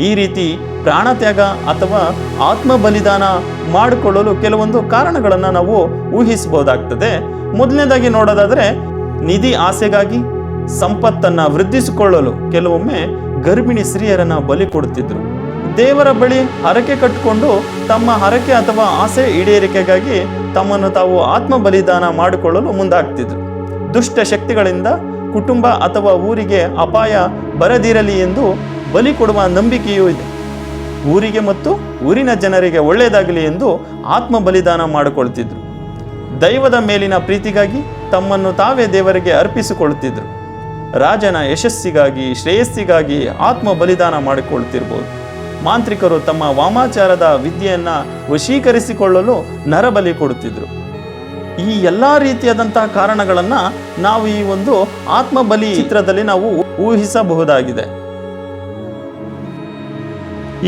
ಈ ರೀತಿ ಪ್ರಾಣತ್ಯಾಗ ಅಥವಾ ಆತ್ಮ ಬಲಿದಾನ ಮಾಡಿಕೊಳ್ಳಲು ಕೆಲವೊಂದು ಕಾರಣಗಳನ್ನು ನಾವು ಊಹಿಸಬಹುದಾಗ್ತದೆ. ಮೊದಲನೇದಾಗಿ ನೋಡೋದಾದರೆ, ನಿಧಿ ಆಸೆಗಾಗಿ ಸಂಪತ್ತನ್ನು ವೃದ್ಧಿಸಿಕೊಳ್ಳಲು ಕೆಲವೊಮ್ಮೆ ಗರ್ಭಿಣಿ ಸ್ತ್ರೀಯರನ್ನು ಬಲಿ ಕೊಡುತ್ತಿದ್ದರು ದೇವರ ಬಳಿ ಹರಕೆ ಕಟ್ಟಿಕೊಂಡು ತಮ್ಮ ಹರಕೆ ಅಥವಾ ಆಸೆ ಈಡೇರಿಕೆಗಾಗಿ ತಮ್ಮನ್ನು ತಾವು ಆತ್ಮ ಬಲಿದಾನ ಮಾಡಿಕೊಳ್ಳಲು ಮುಂದಾಗ್ತಿದ್ರು. ದುಷ್ಟ ಶಕ್ತಿಗಳಿಂದ ಕುಟುಂಬ ಅಥವಾ ಊರಿಗೆ ಅಪಾಯ ಬರದಿರಲಿ ಎಂದು ಬಲಿ ಕೊಡುವ ನಂಬಿಕೆಯೂ ಇದೆ. ಊರಿಗೆ ಮತ್ತು ಊರಿನ ಜನರಿಗೆ ಒಳ್ಳೆಯದಾಗಲಿ ಎಂದು ಆತ್ಮ ಬಲಿದಾನ ಮಾಡಿಕೊಳ್ತಿದ್ರು. ದೈವದ ಮೇಲಿನ ಪ್ರೀತಿಗಾಗಿ ತಮ್ಮನ್ನು ತಾವೇ ದೇವರಿಗೆ ಅರ್ಪಿಸಿಕೊಳ್ಳುತ್ತಿದ್ದರು ರಾಜನ ಯಶಸ್ಸಿಗಾಗಿ, ಶ್ರೇಯಸ್ಸಿಗಾಗಿ ಆತ್ಮ ಬಲಿದಾನ ಮಾಡಿಕೊಳ್ತಿರ್ಬೋದು. ಮಾಂತ್ರಿಕರು ತಮ್ಮ ವಾಮಾಚಾರದ ವಿದ್ಯೆಯನ್ನು ವಶೀಕರಿಸಿಕೊಳ್ಳಲು ನರಬಲಿ ಕೊಡುತ್ತಿದ್ದರು ಈ ಎಲ್ಲ ರೀತಿಯಾದಂತಹ ಕಾರಣಗಳನ್ನು ನಾವು ಈ ಒಂದು ಆತ್ಮಬಲಿ ಚಿತ್ರದಲ್ಲಿ ನಾವು ಊಹಿಸಬಹುದಾಗಿದೆ.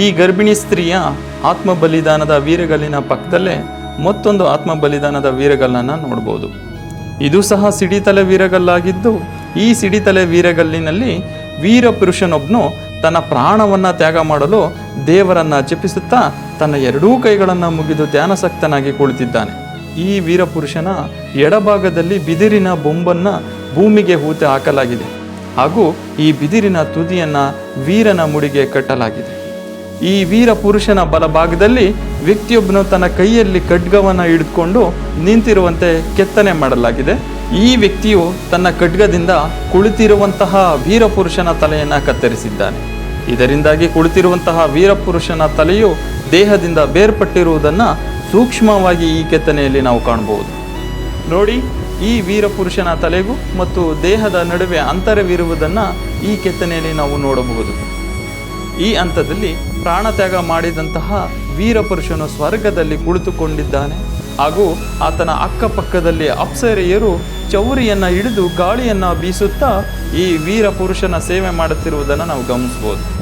ಈ ಗರ್ಭಿಣಿ ಸ್ತ್ರೀಯ ಆತ್ಮ ಬಲಿದಾನದ ವೀರಗಲ್ಲಿನ ಪಕ್ಕದಲ್ಲೇ ಮತ್ತೊಂದು ಆತ್ಮ ಬಲಿದಾನದ ವೀರಗಲ್ಲನ್ನು ನೋಡ್ಬೋದು. ಇದು ಸಹ ಸಿಡಿತಲೆ ವೀರಗಲ್ಲಾಗಿದ್ದು, ಈ ಸಿಡಿತಲೆ ವೀರಗಲ್ಲಿನಲ್ಲಿ ವೀರ ಪುರುಷನೊಬ್ಬನು ತನ್ನ ಪ್ರಾಣವನ್ನು ತ್ಯಾಗ ಮಾಡಲು ದೇವರನ್ನ ಜಪಿಸುತ್ತಾ ತನ್ನ ಎರಡೂ ಕೈಗಳನ್ನು ಮುಗಿದು ಧ್ಯಾನಸಕ್ತನಾಗಿ ಕುಳಿತಿದ್ದಾನೆ. ಈ ವೀರ ಪುರುಷನ ಎಡಭಾಗದಲ್ಲಿ ಬಿದಿರಿನ ಬೊಂಬನ್ನ ಭೂಮಿಗೆ ಹೂತೆ ಹಾಕಲಾಗಿದೆ. ಹಾಗೂ ಈ ಬಿದಿರಿನ ತುದಿಯನ್ನ ವೀರನ ಮುಡಿಗೆ ಕಟ್ಟಲಾಗಿದೆ. ಈ ವೀರ ಪುರುಷನ ಬಲಭಾಗದಲ್ಲಿ ವ್ಯಕ್ತಿಯೊಬ್ಬನು ತನ್ನ ಕೈಯಲ್ಲಿ ಖಡ್ಗವನ್ನು ಹಿಡಿದುಕೊಂಡು ನಿಂತಿರುವಂತೆ ಕೆತ್ತನೆ ಮಾಡಲಾಗಿದೆ. ಈ ವ್ಯಕ್ತಿಯು ತನ್ನ ಖಡ್ಗದಿಂದ ಕುಳಿತಿರುವಂತಹ ವೀರಪುರುಷನ ತಲೆಯನ್ನು ಕತ್ತರಿಸಿದ್ದಾನೆ. ಇದರಿಂದಾಗಿ ಕುಳಿತಿರುವಂತಹ ವೀರಪುರುಷನ ತಲೆಯು ದೇಹದಿಂದ ಬೇರ್ಪಟ್ಟಿರುವುದನ್ನು ಸೂಕ್ಷ್ಮವಾಗಿ ಈ ಕೆತ್ತನೆಯಲ್ಲಿ ನಾವು ಕಾಣಬಹುದು. ನೋಡಿ, ಈ ವೀರಪುರುಷನ ತಲೆಗೂ ಮತ್ತು ದೇಹದ ನಡುವೆ ಅಂತರವಿರುವುದನ್ನು ಈ ಕೆತ್ತನೆಯಲ್ಲಿ ನಾವು ನೋಡಬಹುದು. ಈ ಹಂತದಲ್ಲಿ ಪ್ರಾಣತ್ಯಾಗ ಮಾಡಿದಂತಹ ವೀರಪುರುಷನು ಸ್ವರ್ಗದಲ್ಲಿ ಕುಳಿತುಕೊಂಡಿದ್ದಾನೆ. ಹಾಗೂ ಆತನ ಅಕ್ಕಪಕ್ಕದಲ್ಲಿ ಅಪ್ಸರೆಯರು ಚೌರಿಯನ್ನ ಹಿಡಿದು ಗಾಳಿಯನ್ನ ಬೀಸುತ್ತಾ ಈ ವೀರಪುರುಷನ ಸೇವೆ ಮಾಡುತ್ತಿರುವುದನ್ನು ನಾವು ಗಮನಿಸಬಹುದು.